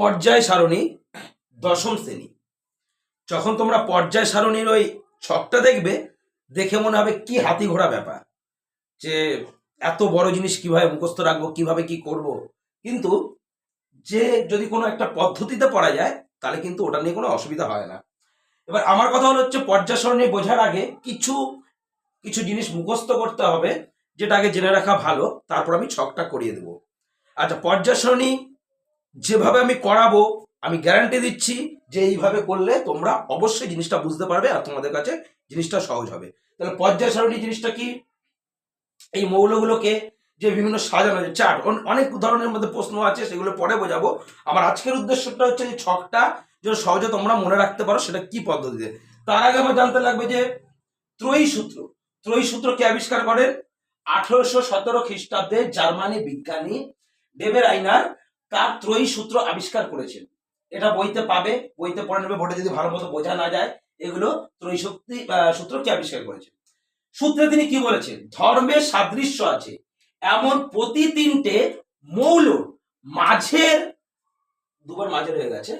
পর্যায় সারণী দশম শ্রেণি। যখন তোমরা পর্যায় সারণীর ওই ছকটা দেখবে, দেখে মনে হবে কি হাতি ঘোড়া ব্যাপার। যে এত বড় জিনিস কীভাবে মুখস্থ রাখব, কীভাবে কি করব। কিন্তু যে যদি কোনো একটা পদ্ধতিতে পড়া যায়, তাহলে কিন্তু ওটা নিয়ে কোনো অসুবিধা হয় না। এবার আমার কথা হলো হচ্ছে পর্যায় সারণী বোঝার আগে কিছু কিছু জিনিস মুখস্থ করতে হবে, যেটা আগে জেনে রাখা ভালো, তারপর আমি ছকটা করিয়ে দেবো। আচ্ছা পর্যায় সারণী যেভাবে আমি করাবো, আমি গ্যারান্টি দিচ্ছি যে এইভাবে করলে তোমরা অবশ্যই জিনিসটা বুঝতে পারবে আর তোমাদের কাছে জিনিসটা সহজ হবে। তাহলে পর্যায় সারণী জিনিসটা কি? এই মৌলগুলোকে যে বিভিন্ন সাজানো চার্ট অনেক ধরনের মধ্যে প্রশ্ন আছে, সেগুলো পরে বোঝাবো। আমার আজকের উদ্দেশ্যটা হচ্ছে যে ছকটা যেন সহজে তোমরা মনে রাখতে পারো সেটা কি পদ্ধতিতে। তার আগে আমার জানতে লাগবে যে ত্রয়ী সূত্র ত্রয়ী সূত্র কে আবিষ্কার করেন? আঠারোশো সতেরো খ্রিস্টাব্দে জার্মানি বিজ্ঞানী ডেবের আইনার তার ত্রয়ী সূত্র আবিষ্কার করেছেন এটা বইতে পাবে বইতে পড়ে নেবে ভোটে যদি ভালো মতো বোঝা না যায় এগুলো ত্রয়ী শক্তি আহ, সূত্র কে আবিষ্কার করেছেন সূত্রে তিনি কি বলেছেন? ধর্মের সাদৃশ্য আছে এমন প্রতি তিনটে মৌল মাঝের দুবার মাঝের হয়ে গেছে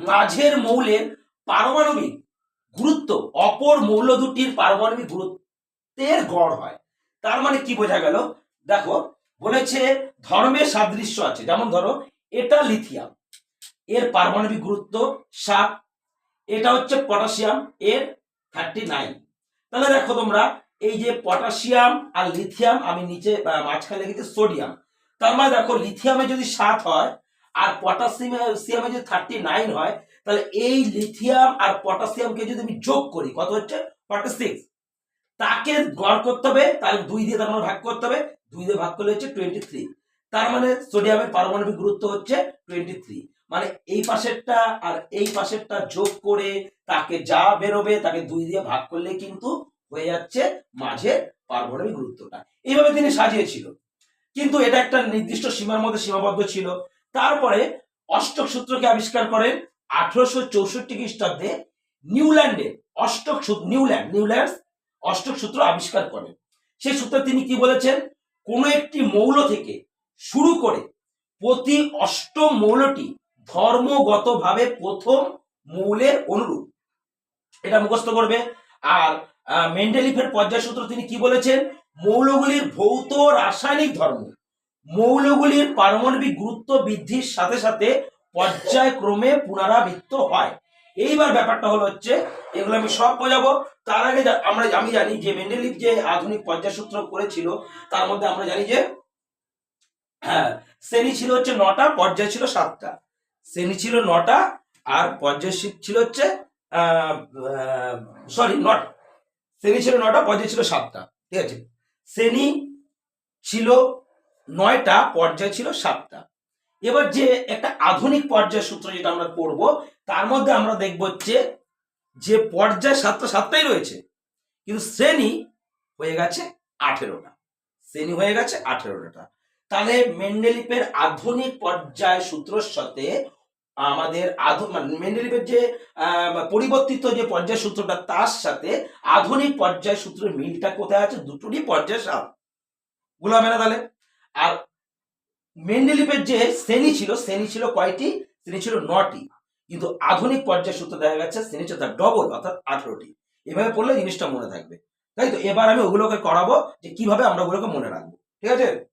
মাঝের মৌলের পারমাণবিক গুরুত্ব অপর মৌল দুটির পারমাণবিক গুরুত্বের গড় হয়। তার মানে কি বোঝা গেল? দেখো বলেছে ধর্মের সাদৃশ্য আছে। যেমন ধরো, এটা লিথিয়াম এর পারমাণবিক গুরুত্ব সাত, এটা হচ্ছে পটাশিয়াম এর থার্টি নাইন তাহলে দেখো তোমরা, এই যে পটাশিয়াম আর লিথিয়াম আমি নিচে মাঝখানে লিখেছি সোডিয়াম তার মানে দেখো লিথিয়ামে যদি সাত হয় আর পটাশিয়ামে যদি থার্টি নাইন হয়, তাহলে এই লিথিয়াম আর পটাশিয়ামকে যদি আমি যোগ করি, কত হচ্ছে? ফর্টি সিক্স তাকে গড় করতে হবে, তাহলে দুই দিয়ে তার মানে ভাগ করতে হবে দুই দিয়ে ভাগ করলে হচ্ছে টোয়েন্টি থ্রি তার মানে সোডিয়ামের পারমাণবিক গুরুত্ব হচ্ছে টোয়েন্টি থ্রি মানে এই পাশেরটা আর এই পাশেরটা যোগ করে তাকে যা বেরোবে তাকে দুই দিয়ে ভাগ করলে কিন্তু হয়ে যাচ্ছে মাঝের পারমাণবিক গুরুত্বটা। এইভাবে তিনি সাজিয়েছিল। কিন্তু এটা একটা নির্দিষ্ট সীমার মধ্যে সীমাবদ্ধ ছিল। তারপরে অষ্টক সূত্রকে আবিষ্কার করেন আঠারোশো চৌষট্টি খ্রিস্টাব্দে নিউল্যান্ডে। অষ্টক নিউল্যান্ড নিউল্যান্ড অষ্টক সূত্র আবিষ্কার করেন সেই সূত্রে তিনি কি বলেছেন? কোন একটি মৌল থেকে শুরু করে প্রতি অষ্টম মৌলটি ধর্মগতভাবে প্রথম মৌলের অনুরূপ। এটা মুখস্থ করবে। আর মেন্ডেলিফের পর্যায় সূত্র তিনি কি বলেছেন? মৌলগুলির ভৌত রাসায়নিক ধর্ম। মৌলগুলির পারমাণবিক গুরুত্ব বৃদ্ধির সাথে সাথে পর্যায়ক্রমে পুনরাবৃত্ত হয়। এইবার ব্যাপারটা হলো হচ্ছে, এগুলো আমি সব বোঝাবো। তার আগে আমরা, আমি জানি যে মেন্ডেলিফ যে আধুনিক পর্যায় সূত্র করেছিল, তার মধ্যে আমরা জানি যে হ্যাঁ শ্রেণি ছিল হচ্ছে নটা, পর্যায় ছিল সাতটা। শ্রেণি ছিল নটা, আর পর্যায় ছিল হচ্ছে সরি নট শ্রেণি ছিল নটা, পর্যায় ছিল সাতটা, ঠিক আছে? শ্রেণি ছিল নয়টা, পর্যায় ছিল সাতটা। এবার যে একটা আধুনিক পর্যায় সূত্র যেটা আমরা পড়ব তার মধ্যে আমরা দেখব হচ্ছে যে পর্যায় সাতটা সাতটাই রয়েছে, কিন্তু শ্রেণি হয়ে গেছে আঠেরোটা। শ্রেণি হয়ে গেছে আঠেরোটা। তাহলে মেন্ডেলিপের আধুনিক পর্যায় সূত্রের সাথে আমাদের আধু মানে মেন্ডেলিপের যে পরিবর্তিত যে পর্যায় সূত্রটা, তার সাথে আধুনিক পর্যায় সূত্রের মিলটা কোথায় আছে? দুটোরই পর্যায় সাত। গুলাবে না তাহলে? আর মেন্ডেলিপের যে শ্রেণি ছিল শ্রেণি ছিল কয়টি? শ্রেণি ছিল নটি। কিন্তু আধুনিক পর্যায় সূত্র দেখা গেছে তার ডবল অর্থাৎ আঠারোটি। এভাবে পড়লে জিনিসটা মনে থাকবে। তাই তো? এবার আমি ওগুলোকে করাবো যে কীভাবে আমরা ওগুলোকে মনে রাখব। ঠিক আছে?